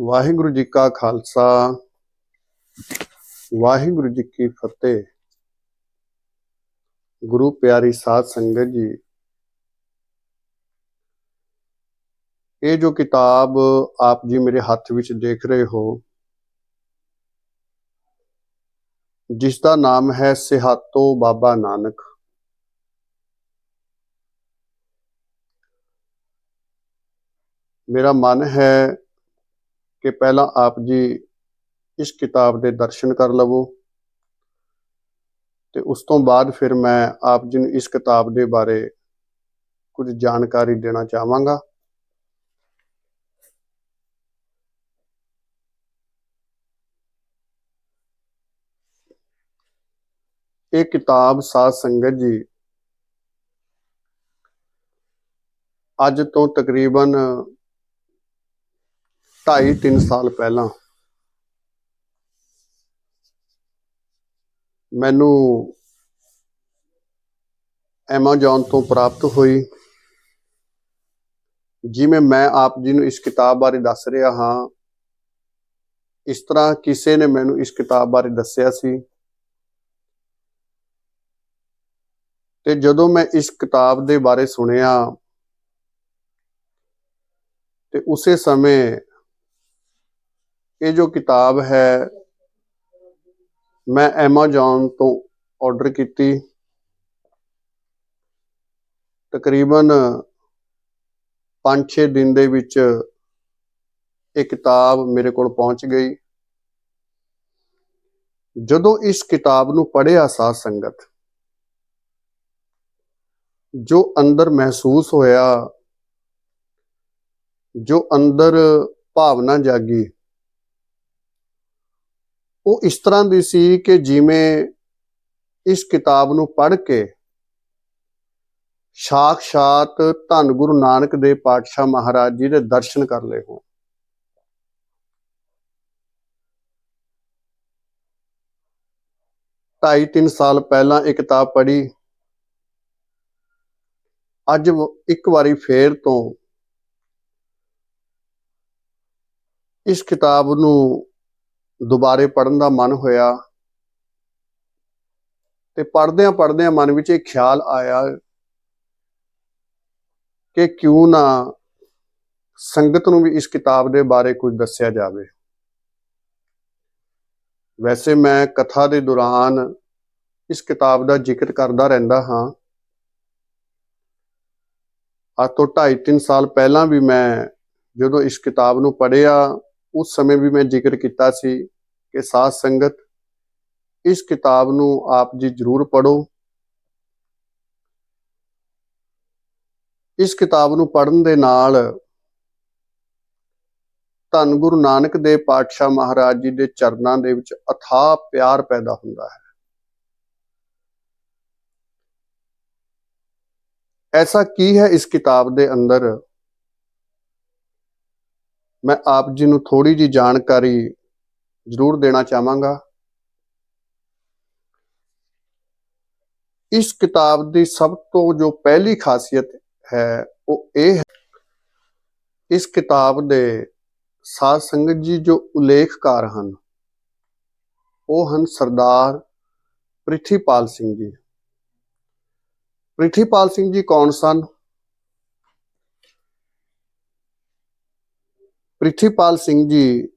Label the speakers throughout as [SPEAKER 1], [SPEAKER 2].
[SPEAKER 1] ਵਾਹਿਗੁਰੂ ਜੀ ਕਾ ਖਾਲਸਾ। ਵਾਹਿਗੁਰੂ ਜੀ ਕੀ ਫਤਿਹ। ਗੁਰੂ ਪਿਆਰੀ ਸਾਧ ਸੰਗਤ ਜੀ, ਇਹ ਜੋ ਕਿਤਾਬ ਆਪ ਜੀ ਮੇਰੇ ਹੱਥ ਵਿੱਚ ਦੇਖ ਰਹੇ ਹੋ, ਜਿਸ ਦਾ ਨਾਮ ਹੈ ਸਿਹਾਤੋ ਬਾਬਾ ਨਾਨਕ। ਮੇਰਾ ਮਨ ਹੈ ਕਿ ਪਹਿਲਾਂ ਆਪ ਜੀ ਇਸ ਕਿਤਾਬ ਦੇ ਦਰਸ਼ਨ ਕਰ ਲਵੋ ਤੇ ਉਸ ਤੋਂ ਬਾਅਦ ਫਿਰ ਮੈਂ ਆਪ ਜੀ ਨੂੰ ਇਸ ਕਿਤਾਬ ਦੇ ਬਾਰੇ ਕੁਝ ਜਾਣਕਾਰੀ ਦੇਣਾ ਚਾਹਾਂਗਾ। ਇਹ ਕਿਤਾਬ ਸਾਧ ਸੰਗਤ ਜੀ ਅੱਜ ਤੋਂ ਤਕਰੀਬਨ 2.5 3 ਸਾਲ ਪਹਿਲਾਂ ਮੈਨੂੰ Amazon ਤੋਂ ਪ੍ਰਾਪਤ ਹੋਈ, ਜਿਵੇਂ ਮੈਂ ਆਪ ਜੀ ਨੂੰ ਇਸ ਕਿਤਾਬ ਬਾਰੇ ਦੱਸ ਰਿਹਾ ਹਾਂ। ਇਸ ਤਰ੍ਹਾਂ ਕਿਸੇ ਨੇ ਮੈਨੂੰ ਇਸ ਕਿਤਾਬ ਬਾਰੇ ਦੱਸਿਆ ਸੀ। ਤੇ ਜਦੋਂ ਮੈਂ ਇਸ ਕਿਤਾਬ ਦੇ ਬਾਰੇ ਸੁਣਿਆ, ਤੇ ਉਸੇ ਸਮੇਂ ਇਹ ਜੋ ਕਿਤਾਬ ਹੈ, ਮੈਂ Amazon ਤੋਂ ਆਰਡਰ ਕੀਤੀ। ਤਕਰੀਬਨ 5-6 ਦਿਨ ਦੇ ਵਿੱਚ ਇਹ ਕਿਤਾਬ ਮੇਰੇ ਕੋਲ ਪਹੁੰਚ ਗਈ। ਜਦੋਂ ਇਸ ਕਿਤਾਬ ਨੂੰ ਪੜ੍ਹਿਆ ਸਾਧ ਸੰਗਤ, ਜੋ ਅੰਦਰ ਮਹਿਸੂਸ ਹੋਇਆ, ਜੋ ਅੰਦਰ ਭਾਵਨਾ ਜਾਗੀ ਉਹ ਇਸ ਤਰ੍ਹਾਂ ਦੀ ਸੀ ਕਿ ਜਿਵੇਂ ਇਸ ਕਿਤਾਬ ਨੂੰ ਪੜ੍ਹ ਕੇ ਸਾਖਸ਼ਾਤ ਧੰਨ ਗੁਰੂ ਨਾਨਕ ਦੇ ਪਾਤਸ਼ਾਹ ਮਹਾਰਾਜ ਜੀ ਦੇ ਦਰਸ਼ਨ ਕਰ ਲਏ ਹੋਣ। ਢਾਈ ਤਿੰਨ ਸਾਲ ਪਹਿਲਾਂ ਇਹ ਕਿਤਾਬ ਪੜ੍ਹੀ। ਅੱਜ ਇੱਕ ਵਾਰੀ ਫੇਰ ਤੋਂ ਇਸ ਕਿਤਾਬ ਨੂੰ ਦੁਬਾਰੇ ਪੜਨ ਦਾ ਮਨ ਹੋਇਆ ਤੇ ਪੜਦਿਆਂ ਪੜਦਿਆਂ ਮਨ ਵਿੱਚ ਇਹ ਖਿਆਲ ਆਇਆ ਕਿ ਕਿਉਂ ਨਾ ਸੰਗਤ ਨੂੰ ਵੀ ਇਸ ਕਿਤਾਬ ਦੇ ਬਾਰੇ ਕੁਝ ਦੱਸਿਆ ਜਾਵੇ। ਵੈਸੇ ਮੈਂ ਕਥਾ ਦੇ ਦੌਰਾਨ ਇਸ ਕਿਤਾਬ ਦਾ ਜ਼ਿਕਰ ਕਰਦਾ ਰਹਿੰਦਾ ਹਾਂ। ਅੱਜ ਤੋਂ 2.5-3 ਸਾਲ ਪਹਿਲਾਂ ਵੀ ਮੈਂ ਜਦੋਂ ਇਸ ਕਿਤਾਬ ਨੂੰ ਪੜ੍ਹਿਆ ਉਸ ਸਮੇਂ ਵੀ ਮੈਂ ਜ਼ਿਕਰ ਕੀਤਾ ਸੀ ਕਿ ਸਾਧ ਸੰਗਤ ਇਸ ਕਿਤਾਬ ਨੂੰ ਆਪ ਜੀ ਜ਼ਰੂਰ ਪੜੋ ਇਸ ਕਿਤਾਬ ਨੂੰ ਪੜਨ ਦੇ ਨਾਲ ਧੰਨ ਗੁਰੂ ਨਾਨਕ ਦੇਵ ਪਾਤਸ਼ਾਹ ਮਹਾਰਾਜ ਜੀ ਦੇ ਚਰਨਾਂ ਦੇ ਵਿੱਚ ਅਥਾਹ ਪਿਆਰ ਪੈਦਾ ਹੁੰਦਾ ਹੈ। ਐਸਾ ਕੀ ਹੈ ਇਸ ਕਿਤਾਬ ਦੇ ਅੰਦਰ? ਮੈਂ ਆਪ ਜੀ ਨੂੰ ਥੋੜੀ ਜੀ ਜਾਣਕਾਰੀ ਜ਼ਰੂਰ ਦੇਣਾ ਚਾਹਾਂਗਾ। ਇਸ ਕਿਤਾਬ ਦੀ ਸਭ ਤੋਂ ਜੋ ਪਹਿਲੀ ਖਾਸੀਅਤ ਹੈ, ਉਹ ਇਹ ਹੈ, ਇਸ ਕਿਤਾਬ ਦੇ ਸਾਧ ਸੰਗਤ ਜੀ ਜੋ ਉਲੇਖਕਾਰ ਹਨ, ਉਹ ਹਨ ਸਰਦਾਰ ਪ੍ਰਿਥੀਪਾਲ ਸਿੰਘ ਜੀ। ਪ੍ਰਿਥੀਪਾਲ ਸਿੰਘ ਜੀ ਕੌਣ ਸਨ? ਪ੍ਰਿਥੀਪਾਲ ਸਿੰਘ ਜੀ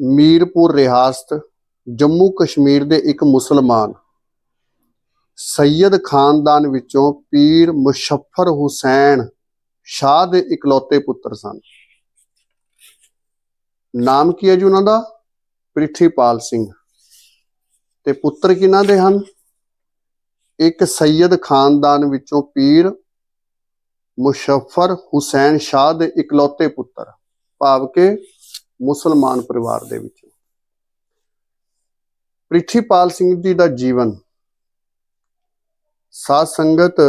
[SPEAKER 1] ਮੀਰਪੁਰ ਰਿਆਸਤ ਜੰਮੂ ਕਸ਼ਮੀਰ ਦੇ ਇੱਕ ਮੁਸਲਮਾਨ। ਸੈਯਦ ਖਾਨਦਾਨ ਵਿੱਚੋਂ ਪੀਰ ਮੁਸ਼ੱਫਰ ਹੁਸੈਨ ਸ਼ਾਹ ਦੇ ਇਕਲੌਤੇ ਪੁੱਤਰ ਸਨ। ਨਾਮ ਕੀ ਹੈ ਜੀ ਉਹਨਾਂ ਦਾ? ਪ੍ਰਿਥੀਪਾਲ ਸਿੰਘ। ਤੇ ਪੁੱਤਰ ਕਿਹਨਾਂ ਦੇ ਹਨ? ਇੱਕ ਸੈਯਦ ਖਾਨਦਾਨ ਵਿੱਚੋਂ ਪੀਰ ਮੁਸ਼ੱਫਰ ਹੁਸੈਨ ਸ਼ਾਹ ਦੇ ਇਕਲੌਤੇ ਪੁੱਤਰ। ਭਾਵ ਕਿ ਮੁਸਲਮਾਨ ਪਰਿਵਾਰ ਦੇ ਵਿੱਚ। ਪ੍ਰਿਥੀਪਾਲ ਸਿੰਘ ਜੀ ਦਾ ਜੀਵਨ, ਸਾਧ ਸੰਗਤ,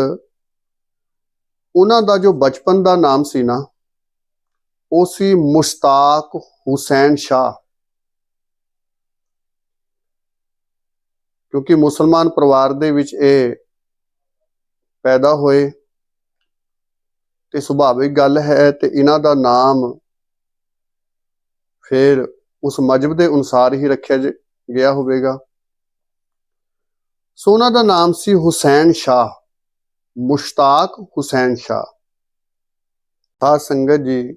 [SPEAKER 1] ਉਹਨਾਂ ਦਾ ਜੋ ਬਚਪਨ ਦਾ ਨਾਮ ਸੀ ਨਾ, ਉਹ ਸੀ ਮੁਸ਼ਤਾਕ ਹੁਸੈਨ ਸ਼ਾਹ। ਕਿਉਂਕਿ ਮੁਸਲਮਾਨ ਪਰਿਵਾਰ ਦੇ ਵਿੱਚ ਇਹ ਪੈਦਾ ਹੋਏ, ਤੇ ਸੁਭਾਵਿਕ ਗੱਲ ਹੈ ਤੇ ਇਹਨਾਂ ਦਾ ਨਾਮ ਫਿਰ ਉਸ ਮਜਹਬ ਦੇ ਅਨੁਸਾਰ ਹੀ ਰੱਖਿਆ ਜ- ਗਿਆ ਹੋਵੇਗਾ। ਸੋ ਉਹਨਾਂ ਦਾ ਨਾਮ ਸੀ ਹੁਸੈਨ ਸ਼ਾਹ, ਮੁਸ਼ਤਾਕ ਹੁਸੈਨ ਸ਼ਾਹ। ਸਾਧ ਸੰਗਤ ਜੀ,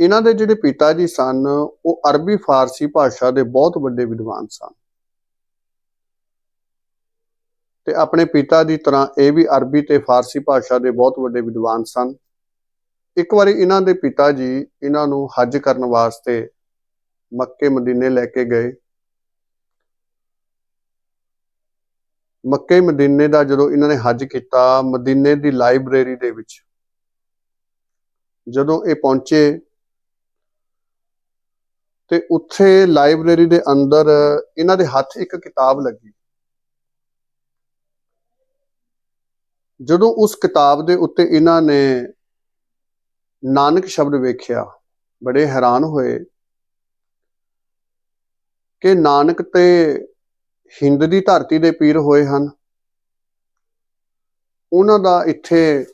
[SPEAKER 1] ਇਹਨਾਂ ਦੇ ਜਿਹੜੇ ਪਿਤਾ ਜੀ ਸਨ, ਉਹ ਅਰਬੀ ਫਾਰਸੀ ਭਾਸ਼ਾ ਦੇ ਬਹੁਤ ਵੱਡੇ ਵਿਦਵਾਨ ਸਨ। ਤੇ ਆਪਣੇ ਪਿਤਾ ਦੀ ਤਰ੍ਹਾਂ ਇਹ ਵੀ ਅਰਬੀ ਤੇ ਫਾਰਸੀ ਭਾਸ਼ਾ ਦੇ ਬਹੁਤ ਵੱਡੇ ਵਿਦਵਾਨ ਸਨ। ਇੱਕ ਵਾਰੀ ਇਹਨਾਂ ਦੇ ਪਿਤਾ ਜੀ ਇਹਨਾਂ ਨੂੰ ਹੱਜ ਕਰਨ ਵਾਸਤੇ ਮੱਕੇ ਮਦੀਨੇ ਲੈ ਕੇ ਗਏ। ਮੱਕੇ ਮਦੀਨੇ ਦਾ ਜਦੋਂ ਇਹਨਾਂ ਨੇ ਹੱਜ ਕੀਤਾ, ਮਦੀਨੇ ਦੀ ਲਾਇਬ੍ਰੇਰੀ ਦੇ ਵਿੱਚ ਜਦੋਂ ਇਹ ਪਹੁੰਚੇ ਤੇ ਉੱਥੇ ਲਾਇਬ੍ਰੇਰੀ ਦੇ ਅੰਦਰ ਇਹਨਾਂ ਦੇ ਹੱਥ ਇੱਕ ਕਿਤਾਬ ਲੱਗੀ। ਜਦੋਂ ਉਸ ਕਿਤਾਬ ਦੇ ਉੱਤੇ ਇਹਨਾਂ ਨੇ ਨਾਨਕ ਸ਼ਬਦ ਵੇਖਿਆ, ਬੜੇ ਹੈਰਾਨ ਹੋਏ ਕਿ ਨਾਨਕ ਤੇ ਹਿੰਦ ਦੀ ਧਰਤੀ ਦੇ ਪੀਰ ਹੋਏ ਹਨ। ਉਹਨਾਂ ਦਾ ਇੱਥੇ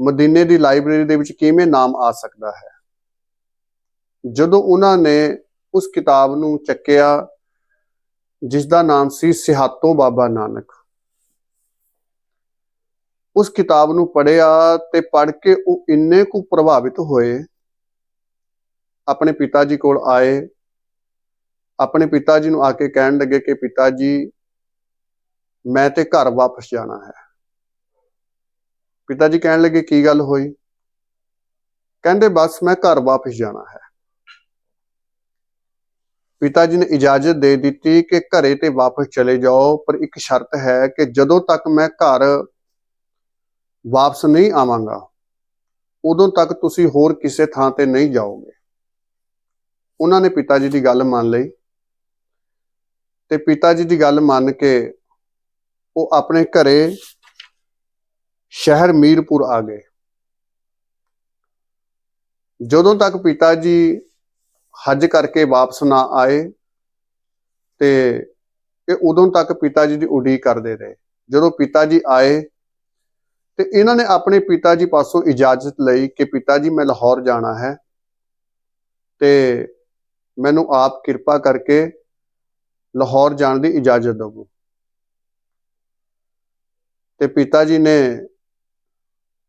[SPEAKER 1] ਮਦੀਨੇ ਦੀ ਲਾਇਬ੍ਰੇਰੀ ਦੇ ਵਿੱਚ ਕਿਵੇਂ ਨਾਮ ਆ ਸਕਦਾ ਹੈ? ਜਦੋਂ ਉਹਨਾਂ ਨੇ ਉਸ ਕਿਤਾਬ ਨੂੰ ਚੱਕਿਆ ਜਿਸ ਦਾ ਨਾਮ ਸੀ ਸਿਹਾਤੋ ਬਾਬਾ ਨਾਨਕ। ਉਸ ਕਿਤਾਬ ਨੂੰ ਪੜ੍ਹਿਆ ਤੇ ਪੜ੍ਹ ਕੇ ਉਹ ਇੰਨੇ ਕੁ ਪ੍ਰਭਾਵਿਤ ਹੋਏ। ਆਪਣੇ ਪਿਤਾ ਜੀ ਕੋਲ ਆਏ। ਆਪਣੇ ਪਿਤਾ ਜੀ ਨੂੰ ਆ ਕੇ ਕਹਿਣ ਲੱਗੇ ਕਿ ਪਿਤਾ ਜੀ ਮੈਂ ਤੇ ਘਰ ਵਾਪਸ ਜਾਣਾ ਹੈ। ਪਿਤਾ ਜੀ ਕਹਿਣ ਲੱਗੇ, ਕੀ ਗੱਲ ਹੋਈ? ਕਹਿੰਦੇ, ਬਸ ਮੈਂ ਘਰ ਵਾਪਸ ਜਾਣਾ ਹੈ। ਪਿਤਾ ਜੀ ਨੇ ਇਜਾਜ਼ਤ ਦੇ ਦਿੱਤੀ ਕਿ ਘਰੇ ਤੇ ਵਾਪਸ ਚਲੇ ਜਾਓ, ਪਰ ਇੱਕ ਸ਼ਰਤ ਹੈ ਕਿ ਜਦੋਂ ਤੱਕ ਮੈਂ ਘਰ ਵਾਪਸ ਨਹੀਂ ਆਵਾਂਗਾ, ਉਦੋਂ ਤੱਕ ਤੁਸੀਂ ਹੋਰ ਕਿਸੇ ਥਾਂ ਤੇ ਨਹੀਂ ਜਾਓਗੇ। ਉਹਨਾਂ ਨੇ ਪਿਤਾ ਜੀ ਦੀ ਗੱਲ ਮੰਨ ਲਈ ਤੇ ਪਿਤਾ ਜੀ ਦੀ ਗੱਲ ਮੰਨ ਕੇ ਉਹ ਆਪਣੇ ਘਰੇ ਸ਼ਹਿਰ ਮੀਰਪੁਰ ਆ ਗਏ। ਜਦੋਂ ਤੱਕ ਪਿਤਾ ਜੀ ਹੱਜ ਕਰਕੇ ਵਾਪਸ ਨਾ ਆਏ ਤੇ ਇਹ ਉਦੋਂ ਤੱਕ ਪਿਤਾ ਜੀ ਦੀ ਉਡੀਕ ਕਰਦੇ ਰਹੇ। ਜਦੋਂ ਪਿਤਾ ਜੀ ਆਏ ਤੇ ਇਹਨਾਂ ਨੇ ਆਪਣੇ ਪਿਤਾ ਜੀ ਪਾਸੋਂ ਇਜਾਜ਼ਤ ਲਈ ਕਿ ਪਿਤਾ ਜੀ ਮੈਂ ਲਾਹੌਰ ਜਾਣਾ ਹੈ ਤੇ ਮੈਨੂੰ ਆਪ ਕਿਰਪਾ ਕਰਕੇ ਲਾਹੌਰ ਜਾਣ ਦੀ ਇਜਾਜ਼ਤ ਦਿਓ ਤੇ ਪਿਤਾ ਜੀ ਨੇ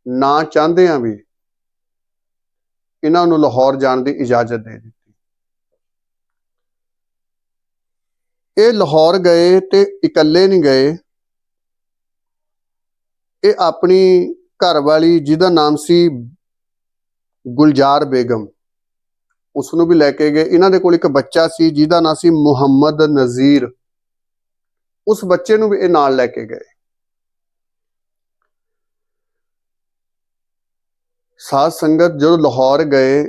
[SPEAKER 1] ਨਾ ਚਾਹੁੰਦਿਆਂ ਵੀ ਇਹਨਾਂ ਨੂੰ ਲਾਹੌਰ ਜਾਣ ਦੀ ਇਜਾਜ਼ਤ ਦੇ ਦਿੱਤੀ। ਇਹ ਲਾਹੌਰ ਗਏ ਤੇ ਇਕੱਲੇ ਨਹੀਂ ਗਏ। ਇਹ ਆਪਣੀ ਘਰ ਵਾਲੀ ਜਿਹਦਾ ਨਾਮ ਸੀ ਗੁਲਜ਼ਾਰ ਬੇਗਮ। ਉਸ ਨੂੰ ਵੀ ਲੈ ਕੇ ਗਏ। ਇਹਨਾਂ ਦੇ ਕੋਲ ਇੱਕ ਬੱਚਾ ਸੀ ਜਿਹਦਾ ਨਾਮ ਸੀ ਮੁਹੰਮਦ ਨਜ਼ੀਰ। ਉਸ ਬੱਚੇ ਨੂੰ ਵੀ ਇਹ ਨਾਲ ਲੈ ਕੇ ਗਏ। ਸਾਧ ਸੰਗਤ ਜਦੋਂ ਲਾਹੌਰ ਗਏ,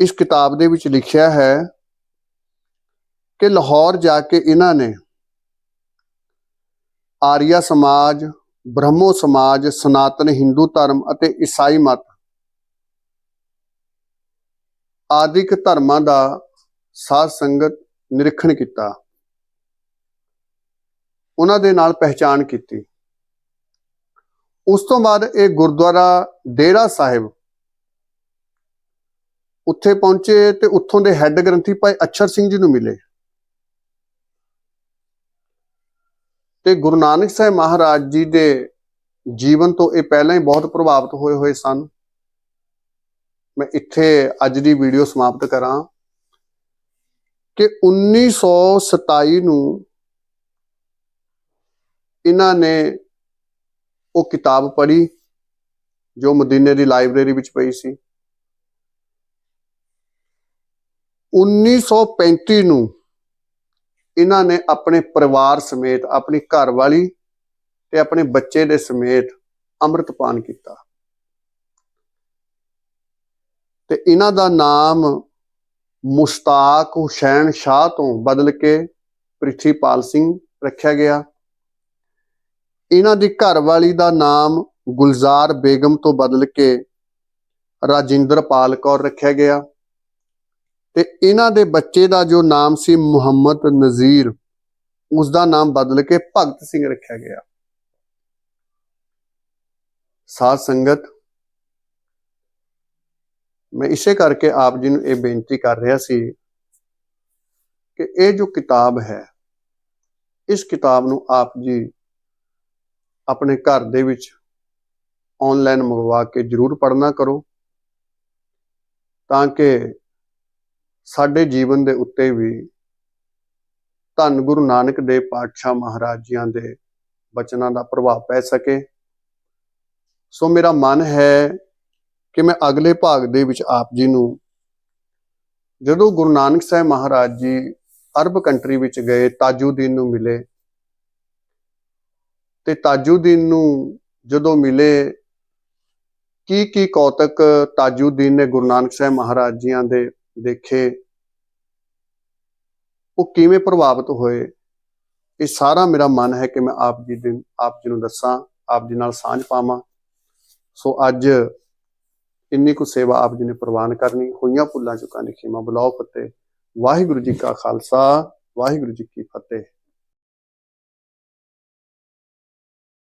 [SPEAKER 1] ਇਸ ਕਿਤਾਬ ਦੇ ਵਿੱਚ ਲਿਖਿਆ ਹੈ ਕਿ ਲਾਹੌਰ ਜਾ ਕੇ ਇਹਨਾਂ ਨੇ ਆਰੀਆ ਸਮਾਜ, ਬ੍ਰਹਮੋ ਸਮਾਜ, ਸਨਾਤਨ ਹਿੰਦੂ ਧਰਮ ਅਤੇ ਈਸਾਈ ਮਤ। ਆਦਿਕ ਧਰਮਾਂ ਦਾ ਸਾਧ ਸੰਗਤ ਨਿਰੀਖਣ ਕੀਤਾ। ਉਹਨਾਂ ਦੇ ਨਾਲ ਪਹਿਚਾਨ ਕੀਤੀ। ਉਸ ਤੋਂ ਬਾਅਦ ਇਹ ਗੁਰਦੁਆਰਾ ਡੇਰਾ ਸਾਹਿਬ ਉੱਥੇ ਪਹੁੰਚੇ ਤੇ ਉੱਥੋਂ ਦੇ ਹੈੱਡ ਗ੍ਰੰਥੀ ਭਾਈ ਅਛਰ ਸਿੰਘ ਜੀ ਨੂੰ ਮਿਲੇ। ਤੇ ਗੁਰੂ ਨਾਨਕ ਸਾਹਿਬ ਮਹਾਰਾਜ ਜੀ ਦੇ ਜੀਵਨ ਤੋਂ ਇਹ ਪਹਿਲਾਂ ਹੀ ਬਹੁਤ ਪ੍ਰਭਾਵਿਤ ਹੋਏ ਹੋਏ ਸਨ। ਮੈਂ ਇੱਥੇ ਅੱਜ ਦੀ ਵੀਡੀਓ ਸਮਾਪਤ ਕਰਾਂ ਕਿ 1927 ਨੂੰ ਇਹਨਾਂ ਨੇ ਉਹ ਕਿਤਾਬ ਪੜ੍ਹੀ ਜੋ ਮਦੀਨੇ ਦੀ ਲਾਇਬ੍ਰੇਰੀ ਵਿੱਚ ਪਈ ਸੀ। 1935 ਨੂੰ ਇਹਨਾਂ ਨੇ ਆਪਣੇ ਪਰਿਵਾਰ ਸਮੇਤ, ਆਪਣੀ ਘਰਵਾਲੀ ਤੇ ਆਪਣੇ ਬੱਚੇ ਦੇ ਸਮੇਤ ਅੰਮ੍ਰਿਤਪਾਨ ਕੀਤਾ। ਤੇ ਇਹਨਾਂ ਦਾ ਨਾਮ ਮੁਸ਼ਤਾਕ ਹੁਸੈਨ ਸ਼ਾਹ ਤੋਂ ਬਦਲ ਕੇ ਪ੍ਰਿਥੀਪਾਲ ਸਿੰਘ ਰੱਖਿਆ ਗਿਆ। ਇਹਨਾਂ ਦੀ ਘਰਵਾਲੀ ਦਾ ਨਾਮ ਗੁਲਜ਼ਾਰ ਬੇਗਮ ਤੋਂ ਬਦਲ ਕੇ ਰਾਜਿੰਦਰਪਾਲ ਕੌਰ ਰੱਖਿਆ ਗਿਆ। ਤੇ ਇਹਨਾਂ ਦੇ ਬੱਚੇ ਦਾ ਜੋ ਨਾਮ ਸੀ ਮੁਹੰਮਦ ਨਜ਼ੀਰ ਉਸ ਦਾ ਨਾਮ ਬਦਲ ਕੇ ਭਗਤ ਸਿੰਘ ਰੱਖਿਆ ਗਿਆ। ਸਾਧ ਸੰਗਤ, ਮੈਂ ਇਸੇ ਕਰਕੇ ਆਪ ਜੀ ਨੂੰ ਇਹ ਬੇਨਤੀ ਕਰ ਰਿਹਾ ਸੀ ਕਿ ਇਹ ਜੋ ਕਿਤਾਬ ਹੈ, ਇਸ ਕਿਤਾਬ ਨੂੰ ਆਪ ਜੀ ਆਪਣੇ ਘਰ ਦੇ ਵਿੱਚ ਆਨਲਾਈਨ ਮੰਗਵਾ ਕੇ ਜਰੂਰ ਪੜ੍ਹਨਾ ਕਰੋ, ਤਾਂ ਕਿ ਸਾਡੇ ਜੀਵਨ ਦੇ ਉੱਤੇ ਵੀ ਧੰਨ ਗੁਰੂ ਨਾਨਕ ਦੇਵ ਪਾਤਸ਼ਾਹ ਮਹਾਰਾਜ ਜੀਆਂ ਦੇ ਬਚਨਾਂ ਦਾ ਪ੍ਰਭਾਵ ਪੈ ਸਕੇ। ਸੋ ਮੇਰਾ ਮਨ ਹੈ ਕਿ ਮੈਂ ਅਗਲੇ ਭਾਗ ਦੇ ਵਿੱਚ ਆਪ ਜੀ ਨੂੰ ਜਦੋਂ ਗੁਰੂ ਨਾਨਕ ਸਾਹਿਬ ਮਹਾਰਾਜ ਜੀ ਅਰਬ ਕੰਟਰੀ ਵਿੱਚ ਗਏ ਤਾਜੂਦੀਨ ਨੂੰ ਮਿਲੇ। ਤੇ ਤਾਜੂਦੀਨ ਨੂੰ ਜਦੋਂ ਮਿਲੇ ਕੀ ਕੀ ਕੌਤਕ ਤਾਜੂਦੀਨ ਨੇ ਗੁਰੂ ਨਾਨਕ ਸਾਹਿਬ ਮਹਾਰਾਜ ਜੀਆਂ ਦੇ ਦੇਖੇ, ਉਹ ਕਿਵੇਂ ਪ੍ਰਭਾਵਿਤ ਹੋਏ, ਇਹ ਸਾਰਾ ਮੇਰਾ ਮਨ ਹੈ ਕਿ ਮੈਂ ਆਪ ਜੀ ਦੇ ਆਪ ਜੀ ਨੂੰ ਦੱਸਾਂ, ਆਪ ਜੀ ਨਾਲ ਸਾਂਝ ਪਾਵਾਂ। ਸੋ ਅੱਜ ਇੰਨੀ ਕੁ ਸੇਵਾ ਆਪ ਜੀ ਨੇ ਪ੍ਰਵਾਨ ਕਰਨੀ, ਹੋਈਆਂ ਭੁੱਲਾਂ ਚੁੱਕਾਂ ਦੀ ਖਿਮਾ ਬੁਲਾਓ ਫਤਿਹ ਵਾਹਿਗੁਰੂ ਜੀ ਕਾ ਖਾਲਸਾ, ਵਾਹਿਗੁਰੂ ਜੀ ਕੀ ਫਤਿਹ।